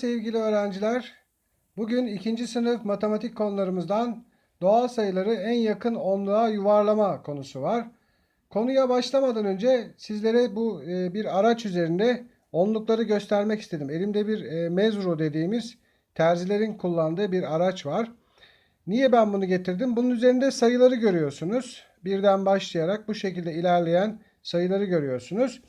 sevgili öğrenciler. Bugün ikinci sınıf matematik konularımızdan doğal sayıları en yakın onluğa yuvarlama konusu var. Konuya başlamadan önce sizlere bu e, bir araç üzerinde onlukları göstermek istedim. Elimde bir e, mezro dediğimiz terzilerin kullandığı bir araç var. Niye ben bunu getirdim? Bunun üzerinde sayıları görüyorsunuz. Birden başlayarak bu şekilde ilerleyen sayıları görüyorsunuz.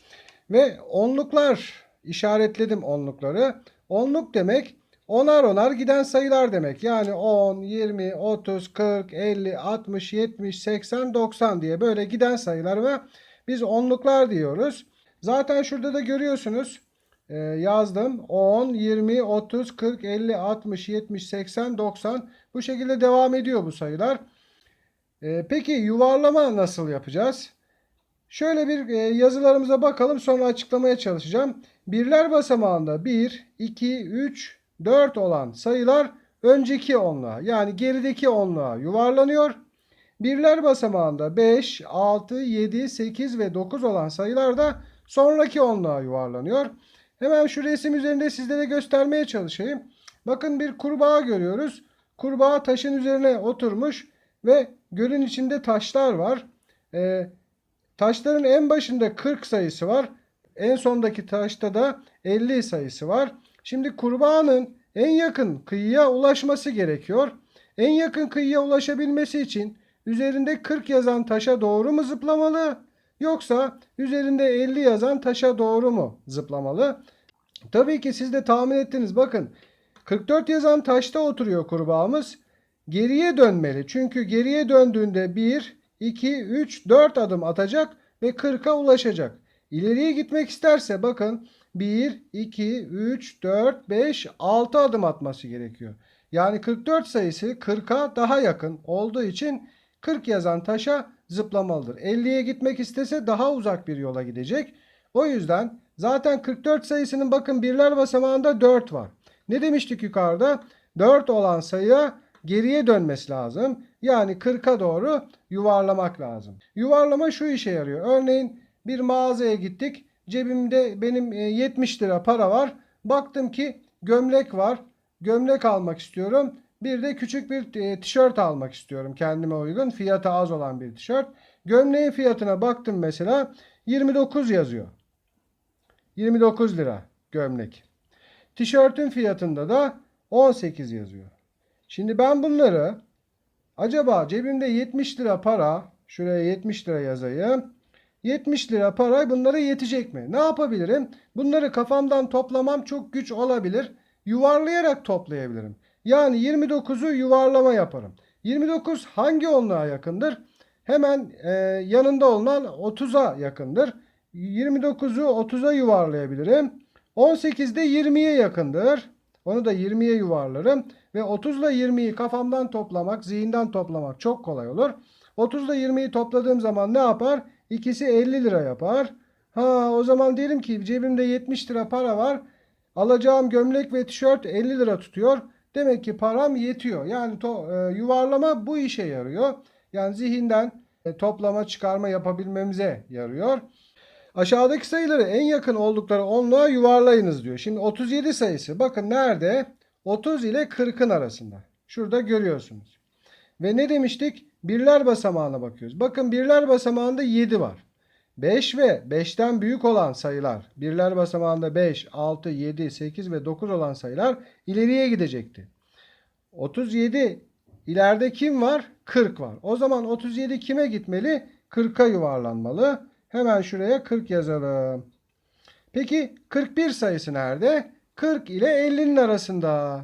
Ve onluklar işaretledim onlukları. Onluk demek onar onar giden sayılar demek. Yani 10, 20, 30, 40, 50, 60, 70, 80, 90 diye böyle giden sayılara biz onluklar diyoruz. Zaten şurada da görüyorsunuz. Ee, yazdım. 10, 20, 30, 40, 50, 60, 70, 80, 90 bu şekilde devam ediyor bu sayılar. Ee, peki yuvarlama nasıl yapacağız? Şöyle bir e, yazılarımıza bakalım sonra açıklamaya çalışacağım. Birler basamağında 1, 2, 3, 4 olan sayılar önceki onluğa yani gerideki onluğa yuvarlanıyor. Birler basamağında 5, 6, 7, 8 ve 9 olan sayılar da sonraki onluğa yuvarlanıyor. Hemen şu resim üzerinde sizlere göstermeye çalışayım. Bakın bir kurbağa görüyoruz. Kurbağa taşın üzerine oturmuş ve gölün içinde taşlar var. Ee, taşların en başında 40 sayısı var. En sondaki taşta da 50 sayısı var. Şimdi kurbağanın en yakın kıyıya ulaşması gerekiyor. En yakın kıyıya ulaşabilmesi için üzerinde 40 yazan taşa doğru mu zıplamalı? Yoksa üzerinde 50 yazan taşa doğru mu zıplamalı? Tabii ki siz de tahmin ettiniz. Bakın 44 yazan taşta oturuyor kurbağamız. Geriye dönmeli. Çünkü geriye döndüğünde 1, 2, 3, 4 adım atacak ve 40'a ulaşacak. İleriye gitmek isterse bakın 1, 2, 3, 4, 5, 6 adım atması gerekiyor. Yani 44 sayısı 40'a daha yakın olduğu için 40 yazan taşa zıplamalıdır. 50'ye gitmek istese daha uzak bir yola gidecek. O yüzden zaten 44 sayısının bakın birler basamağında 4 var. Ne demiştik yukarıda? 4 olan sayıya geriye dönmesi lazım. Yani 40'a doğru yuvarlamak lazım. Yuvarlama şu işe yarıyor. Örneğin bir mağazaya gittik. Cebimde benim 70 lira para var. Baktım ki gömlek var. Gömlek almak istiyorum. Bir de küçük bir e, tişört almak istiyorum kendime uygun. Fiyatı az olan bir tişört. Gömleğin fiyatına baktım mesela 29 yazıyor. 29 lira gömlek. Tişörtün fiyatında da 18 yazıyor. Şimdi ben bunları acaba cebimde 70 lira para şuraya 70 lira yazayım. 70 lira para bunlara yetecek mi? Ne yapabilirim? Bunları kafamdan toplamam çok güç olabilir. Yuvarlayarak toplayabilirim. Yani 29'u yuvarlama yaparım. 29 hangi onluğa yakındır? Hemen e, yanında olunan 30'a yakındır. 29'u 30'a yuvarlayabilirim. 18 de 20'ye yakındır. Onu da 20'ye yuvarlarım. Ve 30 ile 20'yi kafamdan toplamak, zihinden toplamak çok kolay olur. 30 ile 20'yi topladığım zaman ne yapar? İkisi 50 lira yapar. Ha o zaman diyelim ki cebimde 70 lira para var. Alacağım gömlek ve tişört 50 lira tutuyor. Demek ki param yetiyor. Yani to, e, yuvarlama bu işe yarıyor. Yani zihinden e, toplama çıkarma yapabilmemize yarıyor. Aşağıdaki sayıları en yakın oldukları onluğa yuvarlayınız diyor. Şimdi 37 sayısı bakın nerede? 30 ile 40'ın arasında. Şurada görüyorsunuz. Ve ne demiştik? Birler basamağına bakıyoruz. Bakın birler basamağında 7 var. 5 ve 5'ten büyük olan sayılar, birler basamağında 5, 6, 7, 8 ve 9 olan sayılar ileriye gidecekti. 37 ileride kim var? 40 var. O zaman 37 kime gitmeli? 40'a yuvarlanmalı. Hemen şuraya 40 yazalım. Peki 41 sayısı nerede? 40 ile 50'nin arasında.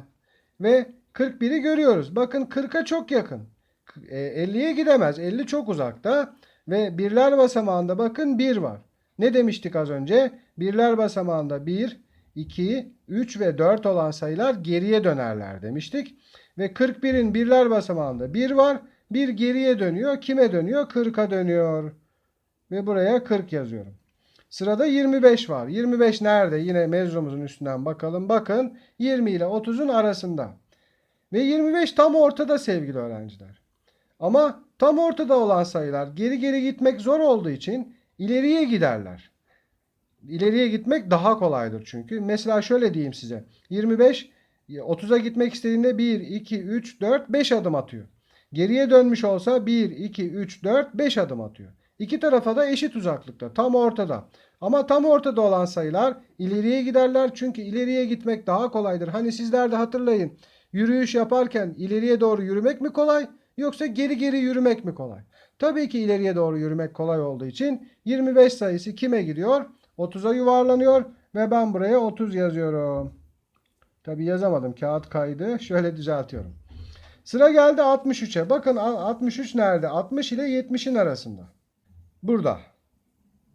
Ve 41'i görüyoruz. Bakın 40'a çok yakın. 50'ye gidemez. 50 çok uzakta. Ve birler basamağında bakın 1 var. Ne demiştik az önce? Birler basamağında 1, 2, 3 ve 4 olan sayılar geriye dönerler demiştik. Ve 41'in birler basamağında 1 var. 1 geriye dönüyor. Kime dönüyor? 40'a dönüyor. Ve buraya 40 yazıyorum. Sırada 25 var. 25 nerede? Yine mezrumuzun üstünden bakalım. Bakın 20 ile 30'un arasında. Ve 25 tam ortada sevgili öğrenciler. Ama tam ortada olan sayılar geri geri gitmek zor olduğu için ileriye giderler. ileriye gitmek daha kolaydır çünkü. Mesela şöyle diyeyim size. 25 30'a gitmek istediğinde 1, 2, 3, 4, 5 adım atıyor. Geriye dönmüş olsa 1, 2, 3, 4, 5 adım atıyor. İki tarafa da eşit uzaklıkta. Tam ortada. Ama tam ortada olan sayılar ileriye giderler. Çünkü ileriye gitmek daha kolaydır. Hani sizler de hatırlayın. Yürüyüş yaparken ileriye doğru yürümek mi kolay yoksa geri geri yürümek mi kolay? Tabii ki ileriye doğru yürümek kolay olduğu için 25 sayısı kime gidiyor? 30'a yuvarlanıyor ve ben buraya 30 yazıyorum. Tabii yazamadım. Kağıt kaydı. Şöyle düzeltiyorum. Sıra geldi 63'e. Bakın 63 nerede? 60 ile 70'in arasında. Burada.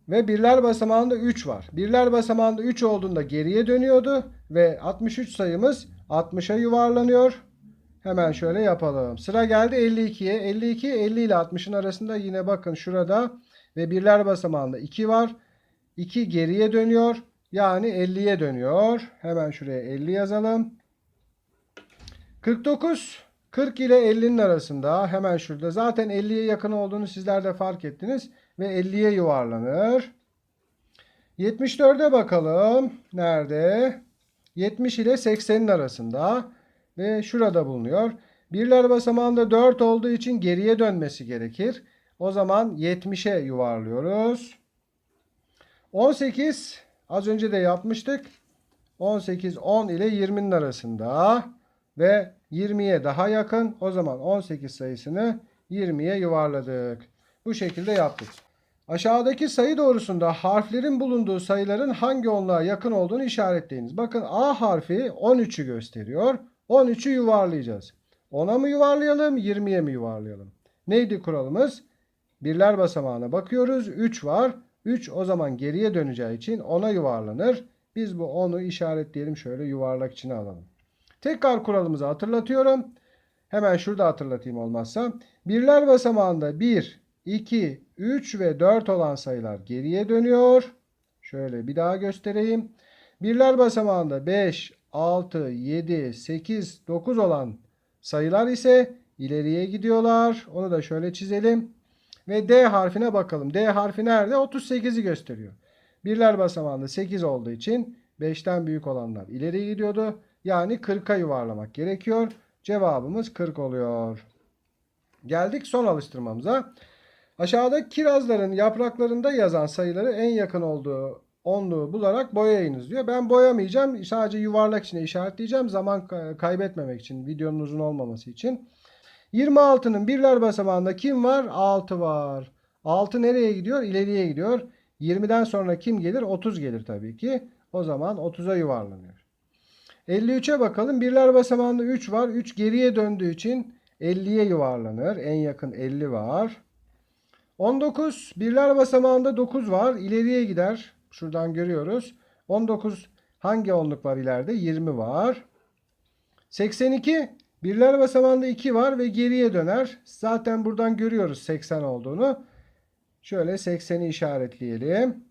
Ve birler basamağında 3 var. Birler basamağında 3 olduğunda geriye dönüyordu ve 63 sayımız 60'a yuvarlanıyor. Hemen şöyle yapalım. Sıra geldi 52'ye. 52 50 ile 60'ın arasında yine bakın şurada ve birler basamağında 2 var. 2 geriye dönüyor. Yani 50'ye dönüyor. Hemen şuraya 50 yazalım. 49 40 ile 50'nin arasında hemen şurada. Zaten 50'ye yakın olduğunu sizler de fark ettiniz. Ve 50'ye yuvarlanır. 74'e bakalım. Nerede? 70 ile 80'in arasında. Ve şurada bulunuyor. Birler basamağında 4 olduğu için geriye dönmesi gerekir. O zaman 70'e yuvarlıyoruz. 18 az önce de yapmıştık. 18 10 ile 20'nin arasında ve 20'ye daha yakın. O zaman 18 sayısını 20'ye yuvarladık. Bu şekilde yaptık. Aşağıdaki sayı doğrusunda harflerin bulunduğu sayıların hangi onluğa yakın olduğunu işaretleyiniz. Bakın A harfi 13'ü gösteriyor. 13'ü yuvarlayacağız. 10'a mı yuvarlayalım, 20'ye mi yuvarlayalım? Neydi kuralımız? Birler basamağına bakıyoruz. 3 var. 3 o zaman geriye döneceği için 10'a yuvarlanır. Biz bu 10'u işaretleyelim şöyle yuvarlak içine alalım. Tekrar kuralımızı hatırlatıyorum. Hemen şurada hatırlatayım olmazsa. Birler basamağında 1, 2, 3 ve 4 olan sayılar geriye dönüyor. Şöyle bir daha göstereyim. Birler basamağında 5, 6, 7, 8, 9 olan sayılar ise ileriye gidiyorlar. Onu da şöyle çizelim. Ve D harfine bakalım. D harfi nerede? 38'i gösteriyor. Birler basamağında 8 olduğu için 5'ten büyük olanlar ileri gidiyordu. Yani 40'a yuvarlamak gerekiyor. Cevabımız 40 oluyor. Geldik son alıştırmamıza. Aşağıda kirazların yapraklarında yazan sayıları en yakın olduğu onluğu bularak boyayınız diyor. Ben boyamayacağım. Sadece yuvarlak içine işaretleyeceğim. Zaman kaybetmemek için, videonun uzun olmaması için. 26'nın birler basamağında kim var? 6 var. 6 nereye gidiyor? İleriye gidiyor. 20'den sonra kim gelir? 30 gelir tabii ki. O zaman 30'a yuvarlanıyor. 53'e bakalım. Birler basamağında 3 var. 3 geriye döndüğü için 50'ye yuvarlanır. En yakın 50 var. 19 birler basamağında 9 var. İleriye gider. Şuradan görüyoruz. 19 hangi onluk var ileride? 20 var. 82 birler basamağında 2 var ve geriye döner. Zaten buradan görüyoruz 80 olduğunu. Şöyle 80'i işaretleyelim.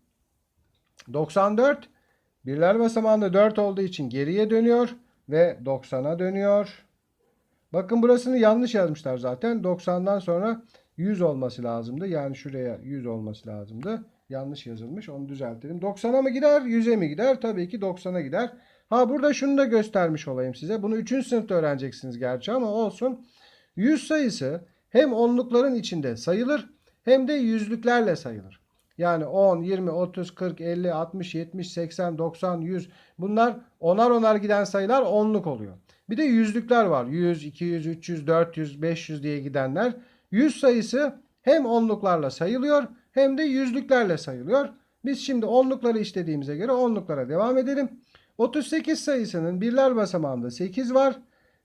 94 birler basamağında 4 olduğu için geriye dönüyor ve 90'a dönüyor. Bakın burasını yanlış yazmışlar zaten. 90'dan sonra 100 olması lazımdı. Yani şuraya 100 olması lazımdı. Yanlış yazılmış. Onu düzeltelim. 90'a mı gider? 100'e mi gider? Tabii ki 90'a gider. Ha burada şunu da göstermiş olayım size. Bunu 3. sınıfta öğreneceksiniz gerçi ama olsun. 100 sayısı hem onlukların içinde sayılır hem de yüzlüklerle sayılır. Yani 10, 20, 30, 40, 50, 60, 70, 80, 90, 100 bunlar onar onar giden sayılar onluk oluyor. Bir de yüzlükler var. 100, 200, 300, 400, 500 diye gidenler. 100 sayısı hem onluklarla sayılıyor hem de yüzlüklerle sayılıyor. Biz şimdi onlukları işlediğimize göre onluklara devam edelim. 38 sayısının birler basamağında 8 var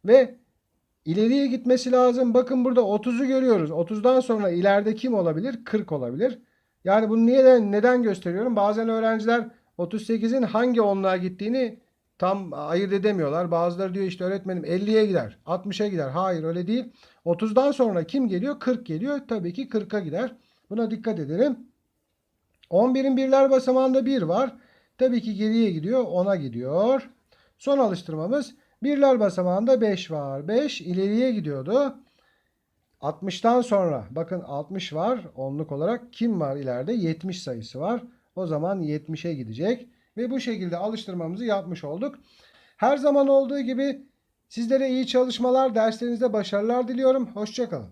ve ileriye gitmesi lazım. Bakın burada 30'u görüyoruz. 30'dan sonra ileride kim olabilir? 40 olabilir. Yani bunu niye neden gösteriyorum? Bazen öğrenciler 38'in hangi onluğa gittiğini tam ayırt edemiyorlar. Bazıları diyor işte öğretmenim 50'ye gider, 60'a gider. Hayır öyle değil. 30'dan sonra kim geliyor? 40 geliyor. Tabii ki 40'a gider. Buna dikkat edelim. 11'in birler basamağında 1 var. Tabii ki geriye gidiyor. 10'a gidiyor. Son alıştırmamız birler basamağında 5 var. 5 ileriye gidiyordu. 60'tan sonra bakın 60 var onluk olarak. Kim var ileride? 70 sayısı var. O zaman 70'e gidecek. Ve bu şekilde alıştırmamızı yapmış olduk. Her zaman olduğu gibi sizlere iyi çalışmalar, derslerinizde başarılar diliyorum. Hoşçakalın.